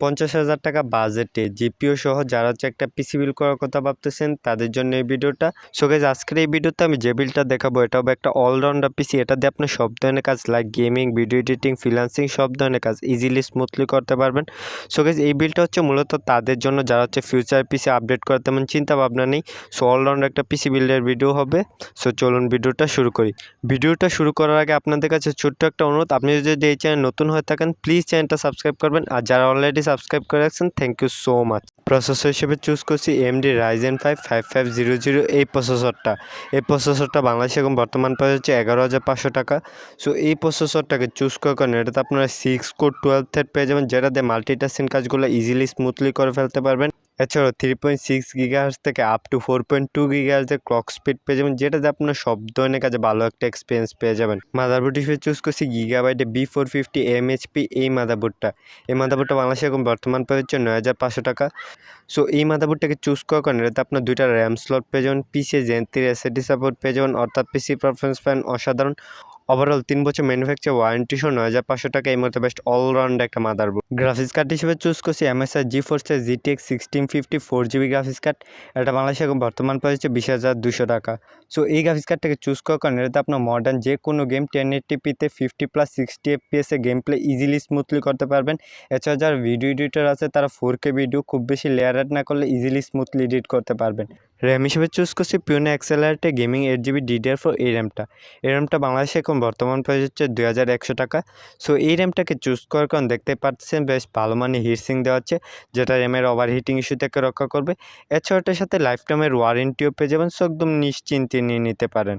পঞ্চাশ হাজার টাকা বাজেটে। জিপিও সহ যারা হচ্ছে একটা পিসি বিল করার কথা ভাবতেছেন, তাদের জন্য এই ভিডিওটা। সো গাইজ আজকের এই ভিডিওতে আমি যে বিলটা দেখাবো, এটা হবে একটা অলরাউন্ডার পিসি। এটা দিয়ে আপনি সব ধরনের কাজ like gaming video editing freelancing সব ধরনের কাজ ইজিলি স্মুথলি করতে পারবেন। সো গাইজ এই বিলটা হচ্ছে মূলত তাদের জন্য যারা হচ্ছে ফিউচার পিসি আপডেট করার তেমন চিন্তা ভাবনা নেই। সো অলরাউন্ড একটা পিসি বিল্ডের ভিডিও হবে। সো চলুন ভিডিওটা শুরু করি। ভিডিওটা শুরু করার আগে আপনাদের কাছে ছোট্ট একটা অনুরোধ। আপনি যদি এই চ্যানেল নতুন হয়ে থাকেন প্লিজ চ্যানেলটা সাবস্ক্রাইব করবেন। আর যারা অলরেডি সাবস্ক্রাইব করে রাখছেন thank you so much processor হিসেবে চুজ করছি AMD Ryzen five five five zero zero এই প্রসেসরটা এই প্রসেসরটা বাংলাদেশে এখন বর্তমান প্রাইস হচ্ছে এগারো হাজার পাঁচশো টাকা। সো এই প্রসেসরটাকে চুজ করার কারণে এটাতে আপনারা সিক্স কোড টুয়েলভ থ্রেড পেয়ে যাবেন, যেটা দিয়ে মাল্টিটাস্কিং কাজগুলো ইজিলি স্মুথলি করে ফেলতে পারবেন। এছাড়াও থ্রি পয়েন্ট সিক্স গিগাহার্স থেকে up to four point two গিগাহার্সের clock speed পেয়ে যাবেন, যেটাতে আপনার সব ধরনের কাজে ভালো একটা এক্সপিরিয়েন্স পেয়ে যাবেন। মাদারবোর্ড হিসেবে চুজ করছি গিগাবাইটে বি ফোর ফিফটি এমএইচপি এই মাদারবোর্ডটা এই মাদারবোর্ডটা বাংলাদেশে এখন বর্তমান প্রাইস হচ্ছে নয় হাজার পাঁচশো টাকা। সো এই মাদারবোর্ডটাকে চুজ করার কারণে এটাতে আপনার দুইটা র্যাম স্লট পেয়ে যাবেন পিসি জেন এসএডি সাপোর্ট পেয়ে যাবেন, অর্থাৎ পিসি পারফরমেন্স ফ্যান অসাধারণ। ওভারঅল তিন বছর ম্যানুফ্যাকচার ওয়ারেন্টি সহ নয় হাজার পাঁচশো টাকা এই মতো বেস্ট অলরাউন্ড একটা মাদারবোর্ড গ্রাফিক্স কার্ড হিসেবে চুজ করছি এমএসআই জি ফোর্সের GTX sixteen fifty four GB graphics card এটা বাংলাদেশে বর্তমান প্রাইস বিশ হাজার দুশো টাকা। সো এই গ্রাফিক্স কার্ডটাকে চুজ করার কারণে এটাতে আপনার মডার্ন যে কোনো গেম টেন এইটটিপিতে ফিফটি প্লাস সিক্সটি এফপিএসে গেম প্লে ইজিলি স্মুথলি করতে পারবেন। এছাড়া যারা ভিডিও এডিটর আছে, তারা ফোর কে ভিডিও খুব বেশি লেয়ার না করলে ইজিলি স্মুথলি এডিট করতে পারবেন। র্যাম হিসেবে চুজ করছি পিওনে অ্যাক্সেলারেটে gaming eight GB DDR four এই র্যামটা। এই র্যামটা বাংলাদেশে এখন বর্তমান প্রাইস হচ্ছে দুই হাজার একশো টাকা। সো এই র্যামটাকে চুজ করার কারণ দেখতে পাচ্ছেন, বেশ ভালো মানে হিটসিং দেওয়া হচ্ছে যেটা র্যামের ওভার হিটিং ইস্যু থেকে রক্ষা করবে। এছাড়াটার সাথে লাইফ টাইমের ওয়ারেন্টিও পেয়ে যাবেন সো একদম নিশ্চিন্তে নিয়ে নিতে পারেন।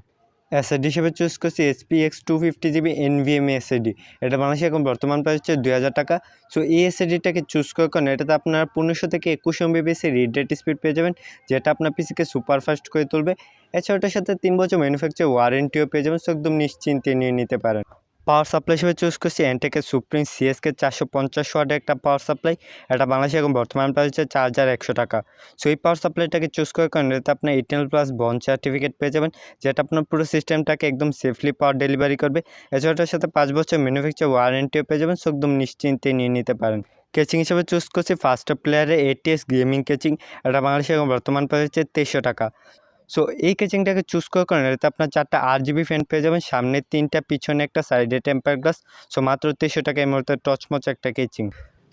এসএডি হিসেবে চুজ করছি SP X two fifty GB NVMe SSD এটা বাংলাদেশে এখন বর্তমান প্রাইস হচ্ছে দুই হাজার টাকা। সো এই এসএডিটাকে চুজ করার কারণে এটাতে আপনার পনেরোশো থেকে একুশ এমবিবিএস রিড রেট স্পিড পেয়ে যাবেন, যেটা আপনার পিসিকে সুপারফাস্ট করে তুলবে। এছাড়া ওটার সাথে তিন বছর ম্যানুফ্যাকচার ওয়ারেন্টিও পেয়ে যাবেন সো একদম নিশ্চিন্তে নিয়ে নিতে পারেন। পাওয়ার সাপ্লাই হিসেবে চুজ করছি এনটেকের সুপ্রিম সিএসকে চারশো পঞ্চাশ ওয়াটের একটা পাওয়ার সাপ্লাই এটা বাংলাদেশে এখন বর্তমান প্রাইস হচ্ছে চার হাজার একশো টাকা। সো এই পাওয়ার সাপ্লাইটাকে চুজ করার কারণে এটাতে আপনার এইটেন প্লাস বন সার্টিফিকেট পেয়ে যাবেন, যেটা আপনার পুরো সিস্টেমটাকে একদম সেফলি পাওয়ার ডেলিভারি করবে। এছাড়া ওটার সাথে পাঁচ বছর ম্যানুফ্যাকচার ওয়ারেন্টিও পেয়ে যাবেন সো একদম নিশ্চিন্তে নিয়ে নিতে পারেন। কেচিং হিসেবে চুজ করছি ফার্স্ট প্লেয়ারে এটিএস গেমিং কেচিং এটা বাংলাদেশে এখন বর্তমান প্রাইস হচ্ছে তেইশশো টাকা। সো এই কেচিংটাকে চুজ করার কারণে এটাতে আপনার চারটা আট জিবি ফ্যান পেয়ে যাবেন। সামনের তিনটা, পিছনে একটা সাইডে টেম্পার গ্লাস সো মাত্র তেইশশো টাকা এই টচমচ একটা কেচিং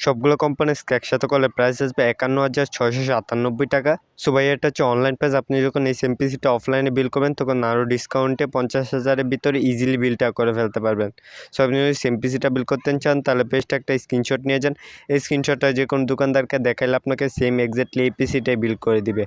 সবগুলো কোম্পানির একসাথে করলে প্রাইস আসবে? একান্ন হাজার ছয়শো সাতানব্বই টাকা। সো ভাই এটা হচ্ছে অনলাইন প্রাইস আপনি যখন এই সিম্পিসিটা অফলাইনে বিল করবেন, তখন আরও ডিসকাউন্টে পঞ্চাশ হাজারের ভিতরে ইজিলি বিলটা করে ফেলতে পারবেন। সো আপনি যদি সিম্পিসিটা বিল করতে চান, তাহলে বেস্ট একটা স্ক্রিনশট নিয়ে যান। এই স্ক্রিনশটটা যে কোনো দোকানদারকে দেখাইলে আপনাকে সেম এক্স্যাক্টলি এই পিসিটাই বিল করে দিবে।